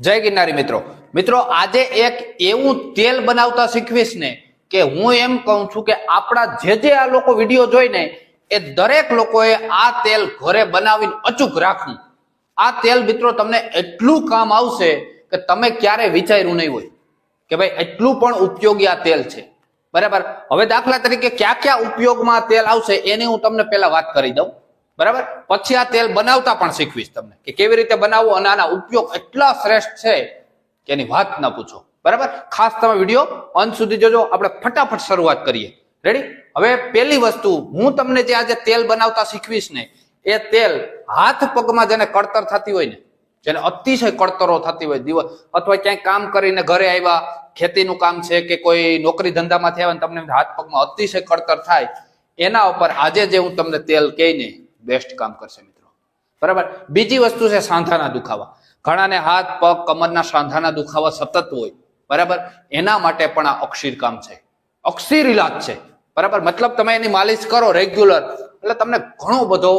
જય ગિરનારી મિત્રો. મિત્રો, આજે એક એવું તેલ બનાવતા શીખવીશ ને કે હું એમ કહું છું કે આપણા જે જે આ લોકો વીડિયો જોઈને એ દરેક લોકોએ આ તેલ ઘરે બનાવીને અચૂક રાખવું. આ તેલ મિત્રો તમને એટલું કામ આવશે કે તમે ક્યારે વિચાર્યું નહીં હોય કે ભાઈ એટલું પણ ઉપયોગી આ તેલ છે. બરાબર? હવે દાખલા તરીકે ક્યાં ક્યાં ઉપયોગમાં તેલ આવશે એની હું તમને પહેલા વાત કરી દઉં. બરાબર? પછી આ તેલ બનાવતા પણ શીખવીશ તમને કે કેવી રીતે બનાવવું અને આના ઉપયોગ એટલા શ્રેષ્ઠ છે કે એની વાત ન પૂછો. બરાબર? ખાસ તમે વીડિયો અંત સુધી જોજો. આપણે ફટાફટ શરૂઆત કરીએ. રેડી હવે પહેલી વસ્તુ, હું તમને જે આજે તેલ બનાવતા શીખવીશ ને, એ તેલ હાથ પગમાં જેને કળતર થતી હોય ને, જેને અતિશય કળતરો થતી હોય, દિવસ અથવા ક્યાંય કામ કરીને ઘરે આવ્યા, ખેતીનું કામ છે કે કોઈ નોકરી ધંધામાંથી આવે ને તમને હાથ પગમાં અતિશય કળતર થાય, એના ઉપર આજે જે હું તમને તેલ કહીને બેસ્ટ કામ કરશે મિત્રો. બરાબર? બીજી વસ્તુ છે સાંધાના દુખાવા. ઘણાને હાથ, પગ, કમરના સાંધાના દુખાવા સતત હોય. બરાબર? એના માટે પણ આ અક્ષીર કામ છે. અક્ષીર ઇલાજ છે. બરાબર? મતલબ તમે એની માલિશ કરો રેગ્યુલર. એટલે તમને ઘણો બધો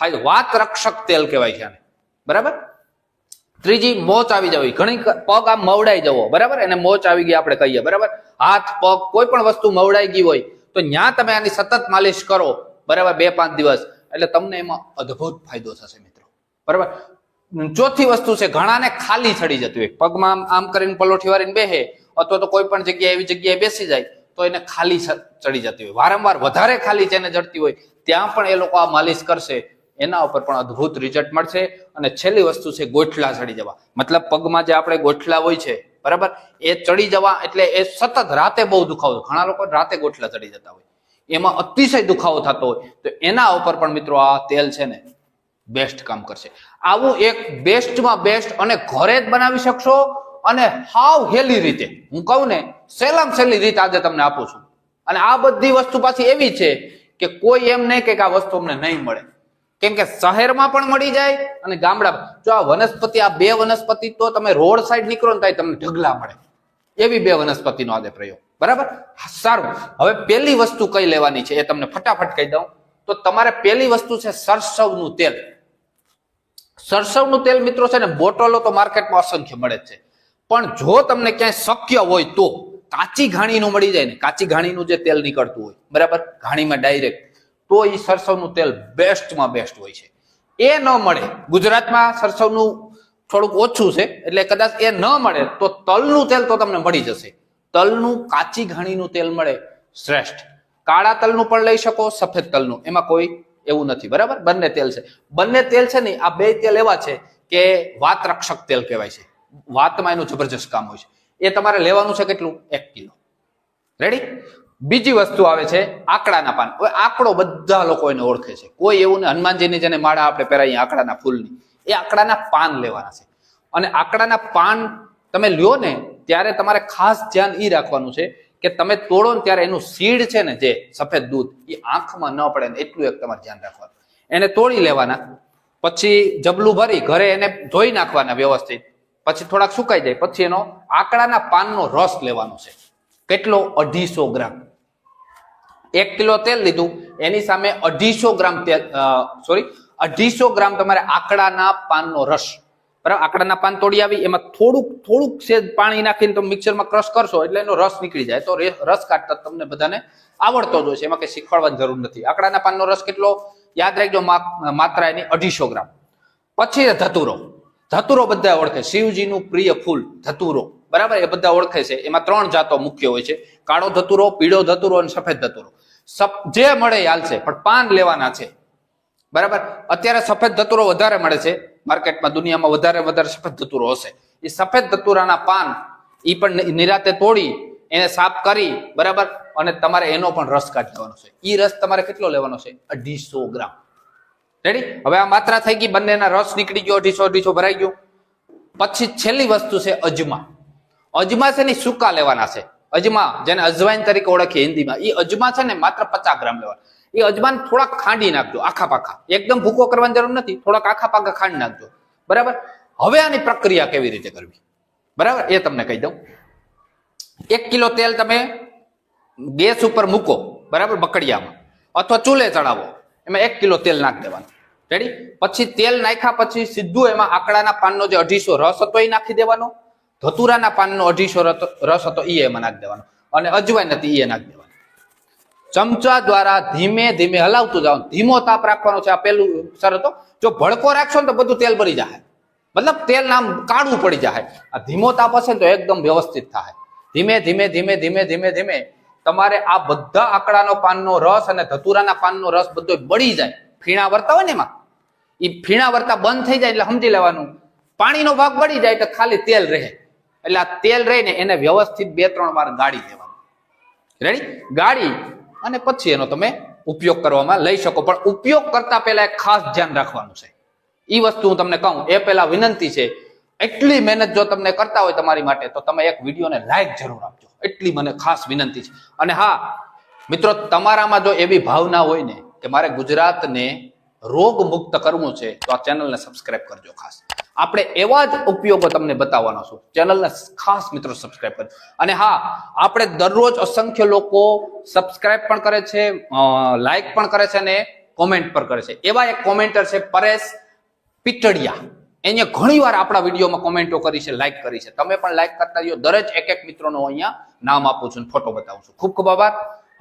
ફાયદો. વાત રક્ષક તેલ કહેવાય છે આને. બરાબર? ત્રીજી મોચ આવી જવી. ઘણી પગ આમ મવડાઈ જવો. બરાબર? એને મોચ આવી ગઈ આપણે કહીએ. બરાબર? હાથ, પગ, કોઈ પણ વસ્તુ મવડાઈ ગઈ હોય, તો ત્યાં તમે આની સતત માલિશ કરો. બરાબર? બે પાંચ દિવસ. એટલે તમને એમાં અદ્ભુત ફાયદો થશે મિત્રો. બરાબર? ચોથી વસ્તુ છે, ઘણાને ખાલી ચડી જતી હોય. પગમાં આમ આમ કરીને પલોઠી વારીને બેહે અથવા તો કોઈ પણ જગ્યાએ એવી જગ્યાએ બેસી જાય, તો એને ખાલી ચડી જતી હોય. વારંવાર વધારે ખાલી જેને જડતી હોય, ત્યાં પણ એ લોકો આ માલિશ કરશે. એના ઉપર પણ અદ્ભુત રિઝલ્ટ મળશે. અને છેલ્લી વસ્તુ છે, ગોઠલા ચડી જવા. મતલબ પગમાં જે આપણે ગોઠલા હોય છે, બરાબર? એ ચડી જવા એટલે એ સતત રાતે બહુ દુખાવો ઘણા લોકો રાતે ગોઠલા ચડી જતા હોય. એમાં અતિશય દુખાવો થતો હોય, તો એના ઉપર પણ મિત્રો આ તેલ છે ને બેસ્ટ કામ કરશે. આવું એક બેસ્ટમાં બેસ્ટ અને ઘરે જ બનાવી શકશો અને હાવ હેલી રીતે. હું કહું ને સહેલામ સહેલી રીત આજે તમને આપું છું. અને આ બધી વસ્તુ પાછી એવી છે કે કોઈ એમ નહીં કે આ વસ્તુ અમને નહીં મળે. કેમ કે શહેરમાં પણ મળી જાય અને ગામડા જો આ વનસ્પતિ, આ બે વનસ્પતિ તો તમે રોડ સાઈડ નીકળો ને ત્યાં તમને ઢગલા મળે. એવી બે વનસ્પતિનો આજે પ્રયોગ. બરાબર? સારું. હવે પહેલી વસ્તુ કઈ લેવાની છે એ તમને ફટાફટ કહી દઉં. તો તમારે પહેલી વસ્તુ છે સરસવનું તેલ. સરસવનું તેલ મિત્રો છે ને બોટલો તો માર્કેટમાં અસંખ્ય મળે છે. પણ જો તમને ક્યાંય શક્ય હોય તો કાચી ઘાણીનું મળી જાય ને. કાચી ઘાણીનું જે તેલ નીકળતું હોય, બરાબર? ઘાણીમાં ડાયરેક્ટ તો એ સરસવનું તેલ બેસ્ટમાં બેસ્ટ હોય છે. એ ન મળે, ગુજરાતમાં સરસવનું થોડુંક ઓછું છે, એટલે કદાચ એ ન મળે, તો તલનું તેલ તો તમને મળી જશે. તલનું કાચી ઘાણીનું તેલ મળે શ્રેષ્ઠ. કાળા તલનું પણ લઈ શકો, સફેદ તલનું. એમાં કોઈ એવું નથી. બરાબર? બંને તેલ છે. બંને તેલ છે ને, આ બે તેલ એવા છે કે વાત રક્ષક તેલ કહેવાય છે. વાતમાં એનું જબરજસ્ત કામ હોય છે. એ તમારે લેવાનું છે કેટલું? એક કિલો. રેડી બીજી વસ્તુ આવે છે આકડાના પાન. હવે આકડો બધા લોકો એને ઓળખે છે. કોઈ એવું ને, હનુમાનજીની જેને માળા આપણે પહેરાવીએ આકડાના ફૂલની, એ આકડાના પાન લેવાના છે. અને આકડાના પાન તમે લ્યો ને ત્યારે તમારે ખાસ ધ્યાન એ રાખવાનું છે કે તમે તોડો ને ત્યારે એનું સીડ છે ને જે સફેદ દૂધ એ આંખમાં ન પડે ને એટલું એક તમારે ધ્યાન રાખવાનું. એને તોડી લેવાના, પછી જબલું ભરી, ઘરે એને ધોઈ નાખવાના વ્યવસ્થિત, પછી થોડાક સુકાઈ જાય, પછી એનો આકડાના પાનનો રસ લેવાનો છે. કેટલો અઢીસો ગ્રામ. એક કિલો તેલ લીધું, એની સામે અઢીસો ગ્રામ તેલ સોરી અઢીસો ગ્રામ તમારે આકડાના પાનનો રસ બરાબર? આકડાના પાન તોડી આવી, એમાં થોડુંક થોડુંક છે પાણી નાખીને તમે મિક્સરમાં ક્રશ કરશો એટલે એનો રસ નીકળી જાય. તો રસ કાઢતા તમને બધાને આવડતો જ હોય છે. એમાં કઈ શીખવાડવાની જરૂર નથી. આકડાના પાનનો રસ કેટલો? યાદ રાખજો માત્ર એની અઢીસો ગ્રામ. પછી ધતુરો. ધતુરો બધા ઓળખે. શિવજીનું પ્રિય ફૂલ, ધતુરો. બરાબર? એ બધા ઓળખે છે. એમાં ત્રણ જાતો મુખ્ય હોય છે. કાળો ધતુરો, પીળો ધતુરો અને સફેદ ધતુરો. જે મળે હાલશે, પણ પાન લેવાના છે. બરાબર? અત્યારે સફેદ ધતુરો વધારે મળે છે. માર્કેટમાં દુનિયામાં વધારે વધારે સફેદ ધતુરો હશે. એ સફેદ ધતુરાના પાન એ પણ નિરાતે તોડી, એને સાફ કરી, બરાબર? અને તમારે એનો પણ રસ કાઢી લેવાનો છે. એ રસ તમારે કેટલો લેવાનો છે? અઢીસો ગ્રામ. રેડી હવે આ માત્રા થઈ ગઈ, બંનેના રસ નીકળી ગયો, અઢીસો અઢીસો ભરાઈ ગયો. પછી છેલ્લી વસ્તુ છે અજમા. અજમા છે ને સૂકા લેવાના છે. અજમા, જેને અજવાઈન તરીકે ઓળખીએ હિન્દીમાં એ અજમા છે ને માત્ર પચાસ ગ્રામ લેવા એ અજમાન થોડાક ખાંડી નાખજો આખા પાખા એકદમ ભૂકો કરવાની જરૂર નથી, થોડાક આખા પાખા ખાંડ નાખજો. બરાબર? હવે આની પ્રક્રિયા કેવી રીતે કરવી? બરાબર? એ તમને કહી દઉં. એક કિલો તેલ તમે ગેસ ઉપર મૂકો, બરાબર? બકડિયામાં. અથવા ચૂલે ચડાવો. એમાં એક કિલો તેલ નાખ દેવાનું. રેડી પછી તેલ નાખ્યા પછી સીધું એમાં આકડાના પાનનો જે અઢીસો રસ હતો એ નાખી દેવાનો. ધતુરાના પાનનો અઢીસો રસ હતો એ એમાં નાખી દેવાનો. અને અજવાઈન હતી એ નાખી દેવાનો. ચમચા દ્વારા ધીમે ધીમે હલાવતું જવાનું. ધીમો તાપ રાખવાનો છે આ પેલું શરતો જો ભડકો રાખશો ને તો બધું તેલ ભરી જાય મતલબ તેલ નામ કાળું પડી જાય આ ધીમો તાપ હશે ને તો એકદમ વ્યવસ્થિત થાય ધીમે ધીમે ધીમે ધીમે ધીમે ધીમે તમારે આ બધા આકડાનો પાનનો રસ અને ધતુરાના પાનનો રસ બધો બળી જાય. ફીણા વર્તા હોય ને એમાં. એ ફીણા વર્તા બંધ થઈ જાય એટલે સમજી લેવાનું. પાણીનો ભાગ બળી જાય તો ખાલી તેલ રહે. એટલે આ તેલ રહીને એને વ્યવસ્થિત બે ત્રણ વાર ગાળી દેવાનું. રેડી ગાળી અને પછી એનો તમે ઉપયોગ કરવામાં લઈ શકો. પણ ઉપયોગ કરતા પહેલા એક ખાસ ધ્યાન રાખવાનું છે. એ વસ્તુ હું તમને કહું, એ પહેલા વિનંતી છે, એટલી મહેનત જો તમને કરતા હોય તમારી માટે, તો તમે એક વિડીયોને લાઈક જરૂર આપજો. એટલી મને ખાસ વિનંતી છે. અને હા, મિત્રો, તમારામાં જો એવી ભાવના હોય ને કે મારે ગુજરાતને રોગ મુક્ત કરવું છે, તો આ ચેનલને સબસ્ક્રાઇબ કરજો ખાસ. આપણે એવા જ ઉપયોગો તમને બતાવવાનો છું. ચેનલને ખાસ મિત્રો સબસ્ક્રાઇબ કરો અને હા, આપણે દરરોજ અસંખ્ય લોકો સબસ્ક્રાઇબ પણ કરે છે લાઇક પણ કરે છે અને કોમેન્ટ પણ કરે છે. એવા એક કોમેન્ટર છે પરેશ પિટડિયા. એને ઘણી વાર આપણા વિડીયોમાં કોમેન્ટો કરી છે લાઇક કરી છે. તમે પણ લાઇક કરતા રહ્યો દરેક એક એક મિત્રોનો અહીંયા નામ આપું છું ફોટો બતાવું છું. ખૂબ ખૂબ આભાર.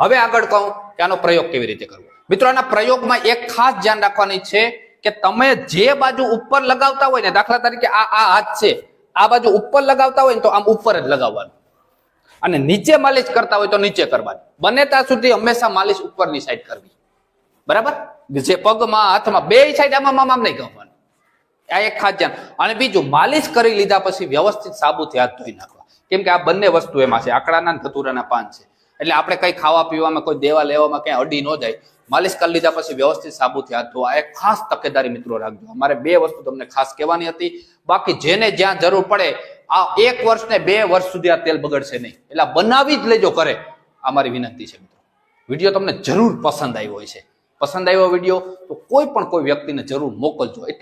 હવે આગળ કહું કે આનો પ્રયોગ કેવી રીતે કરવો. મિત્રો, આના પ્રયોગમાં એક ખાસ ધ્યાન રાખવાની છે કે તમે જે બાજુ ઉપર લગાવતા હોય ને, દાખલા તરીકે આ આ હાથ છે, આ બાજુ ઉપર લગાવતા હોય ને, તો આમ ઉપર જ લગાવવાનું. અને નીચે માલિશ કરતા હોય તો નીચે કરવાની. બને ત્યાં સુધી હંમેશા માલિશ ઉપરની સાઈડ કરવી. બરાબર? જે પગમાં, હાથમાં, બે સાઈડ આમાં આમ નહીં ગમવાનું. આ એક ખાસ ધ્યાન. અને બીજું, માલિશ કરી લીધા પછી વ્યવસ્થિત સાબુથી હાથ ધોઈ નાખવા. કેમ કે આ બંને વસ્તુ એમાં છે. આકડાના ધતુરાના પાન છે. એટલે આપણે કઈ ખાવા પીવામાં કોઈ દેવા લેવામાં કઈ અડી ન જાય. માલિશ કરી લીધા પછી વ્યવસ્થિત સાબુથી હાથ ધોવા એક ખાસ તકેદારી મિત્રો રાખજો. અમારે બે વસ્તુ તમને ખાસ કહેવાની હતી. બાકી જેને જ્યાં જરૂર પડે, આ એક વર્ષ ને બે વર્ષ સુધી આ તેલ બગડશે નહીં. એટલે બનાવી જ લેજો કરે આ મારી વિનંતી છે મિત્રો. વીડિયો તમને જરૂર પસંદ આવ્યો હોય છે પસંદ આવ્યો વીડિયો તો કોઈ પણ કોઈ વ્યક્તિને જરૂર મોકલજો. એટલે